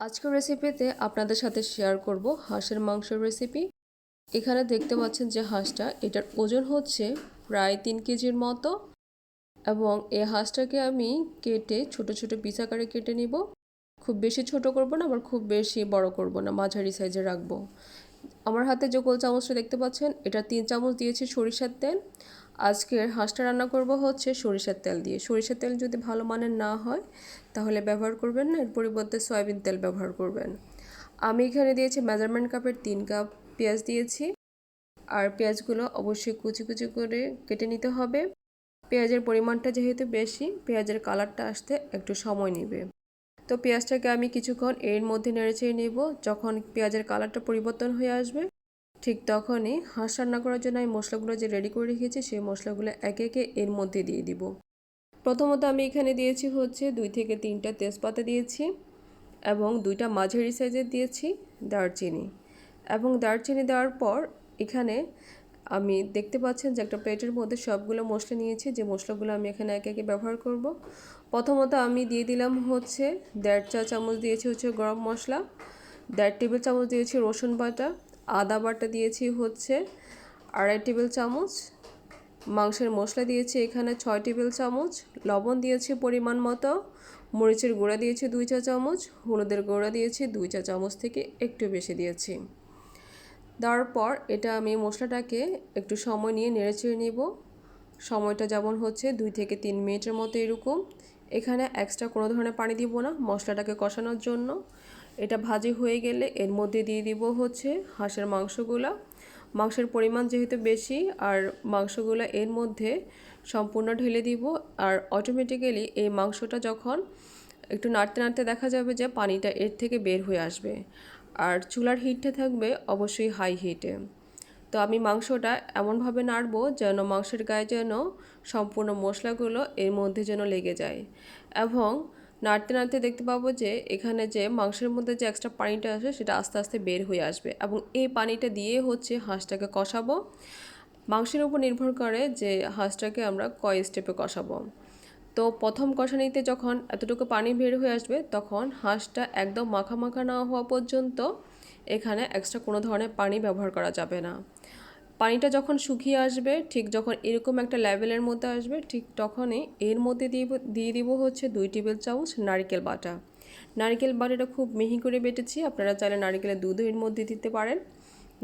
আজকের রেসিপিতে আপনাদের সাথে শেয়ার করব হাঁসের মাংসের রেসিপি এখানে দেখতে পাচ্ছেন যে হাঁসটা, এটার ওজন হচ্ছে প্রায় তিন কেজির মতো এবং এই হাঁসটাকে আমি কেটে ছোট ছোট পিস আকারে কেটে নিব। খুব বেশি ছোট করব না, আবার খুব বেশি বড় করব না, মাঝারি সাইজে রাখব। আমার হাতে যে গোল চামচটা দেখতে পাচ্ছেন, এটা তিন চামচ দিয়েছি সরিষার তেল। আজকের হাঁসটা রান্না করব হচ্ছে সরিষার তেল দিয়ে। সরিষার তেল যদি ভালো মানের না হয়, তাহলে ব্যবহার করবেন না, এর পরিবর্তে সয়াবিন তেল ব্যবহার করবেন। আমি এখানে দিয়েছি মেজারমেন্ট কাপের তিন কাপ পেঁয়াজ দিয়েছি। আর পেঁয়াজগুলো অবশ্যই কুচি কুচি করে কেটে নিতে হবে। পেঁয়াজের পরিমাণটা যেহেতু বেশি, পেঁয়াজের কালারটা আসতে একটু সময় নেবে। তো পেঁয়াজটাকে আমি কিছুক্ষণ এর মধ্যে নেড়েচেড়ে নেব। যখন পেঁয়াজের কালারটা পরিবর্তন হয়ে আসবে ঠিক তখনই হাঁস রান্না করার জন্য আমি মশলাগুলো যে রেডি করে রেখেছি, সেই মশলাগুলো একে একে এর মধ্যে দিয়ে দিব। প্রথমত আমি এখানে দিয়েছি হচ্ছে দুই থেকে তিনটা তেজপাতা দিয়েছি এবং দুইটা মাঝারি সাইজের দিয়েছি দারচিনি। এবং দারচিনি দেওয়ার পর এখানে আমি দেখতে পাচ্ছেন যে একটা প্লেটের মধ্যে সবগুলো মশলা নিয়েছি, যে মশলাগুলো আমি এখানে একে একে ব্যবহার করব। প্রথমত আমি দিয়ে দিলাম হচ্ছে দেড় চা চামচ দিয়েছি হচ্ছে গরম মশলা, দেড় টেবিল চামচ দিয়েছি রসুন বাটা আদা বাটা দিয়েছি হচ্ছে আড়াই টেবিল চামচ। মাংসের মশলা দিয়েছি এখানে ছয় টেবিল চামচ। লবণ দিয়েছি পরিমাণ মতো। মরিচের গুঁড়া দিয়েছি দুই চা চামচ। হলুদের গুঁড়া দিয়েছি দুই চা চামচ থেকে একটু বেশি দিয়েছি। দেওয়ার পর এটা আমি মশলাটাকে একটু সময় নিয়ে নেড়েচেড়ে নিব। সময়টা যেমন হচ্ছে দুই থেকে তিন মিনিটের মতো এরকম। এখানে এক্সট্রা কোনো ধরনের পানি দিব না। মশলাটাকে কষানোর জন্য। এটা ভাজি হয়ে গেলে এর মধ্যে দিয়ে দিব হচ্ছে হাঁসের মাংসগুলো। মাংসের পরিমাণ যেহেতু বেশি, আর মাংসগুলো এর মধ্যে সম্পূর্ণ ঢেলে দিব। আর অটোমেটিক্যালি এই মাংসটা যখন একটু নাড়তে নাড়তে দেখা যাবে যে পানিটা এর থেকে বের হয়ে আসবে। আর চুলার হিটটা থাকবে অবশ্যই হাই হিটে তো আমি মাংসটা এমনভাবে নাড়বো যেন মাংসের গায়ে যেন সম্পূর্ণ মশলাগুলো এর মধ্যে যেন লেগে যায়। এবং নাড়তে নাড়তে দেখতে পাবো যে এখানে যে মাংসের মধ্যে যে এক্সট্রা পানিটা আসে সেটা আস্তে আস্তে বের হয়ে আসবে এবং এই পানিটা দিয়ে হচ্ছে হাঁসটাকে কষাবো। মাংসের উপর নির্ভর করে যে হাঁসটাকে আমরা কয় স্টেপে কষাবো। তো প্রথম কষানিতে যখন এতটুকু পানি বের হয়ে আসবে তখন হাঁসটা একদম মাখা মাখা না হওয়া পর্যন্ত এখানে এক্সট্রা কোনো ধরনের পানি ব্যবহার করা যাবে না। পানিটা যখন শুকিয়ে আসবে, ঠিক যখন এরকম একটা লেভেলের মধ্যে আসবে, ঠিক তখনই এর মধ্যে দিয়ে দিয়ে দিব হচ্ছে দুই টেবিল চামচ নারিকেল বাটা। নারিকেল বাটাটা খুব মিহি করে বেটেছি, আপনারা চাইলে নারিকেলের দুধও এর মধ্যে দিতে পারেন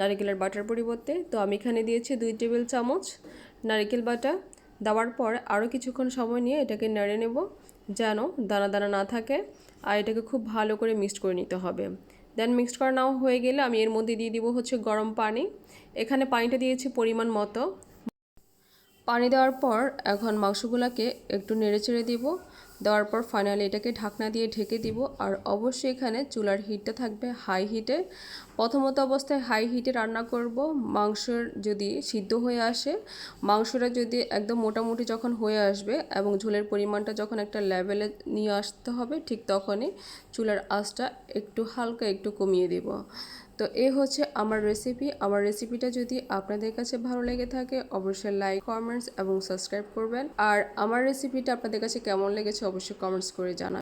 নারিকেলের বাটার পরিবর্তে। তো আমি এখানে দিয়েছি দুই টেবিল চামচ নারিকেল বাটা। দেওয়ার পর আরও কিছুক্ষণ সময় নিয়ে এটাকে নেড়ে নেব, যেন দানা দানা না থাকে, আর এটাকে খুব ভালো করে মিক্সড করে নিতে হবে। দেন মিক্সড করা নাও হয়ে গেলে আমি এর মধ্যে দিয়ে দিব হচ্ছে গরম পানি। এখানে পানিটা দিয়েছি পরিমাণ মতো। পানি দেওয়ার পর এখন মাংসগুলোকে একটু নেড়ে চেড়ে দিব। দেওয়ার পর ফাইনালি এটাকে ঢাকনা দিয়ে ঢেকে দিব আর অবশ্যই এখানে চুলার হিটটা থাকবে হাই হিটে প্রথমত অবস্থায় হাই হিটে রান্না করব। মাংসর যদি সিদ্ধ হয়ে আসে, মাংসটা যদি একদম মোটামুটি যখন হয়ে আসবে এবং ঝোলের পরিমাণটা যখন একটা লেভেলে নিয়ে আসতে হবে, ঠিক তখনই চুলার আঁচটা একটু হালকা একটু কমিয়ে দেব। তো এ হচ্ছে আমার রেসিপি আমার রেসিপিটা যদি আপনাদের কাছে ভালো লেগে থাকে, অবশ্যই লাইক কমেন্টস এবং সাবস্ক্রাইব করবেন। আর আমার রেসিপিটা আপনাদের কাছে কেমন লেগেছে, অবশ্যই কমেন্টস করে জানান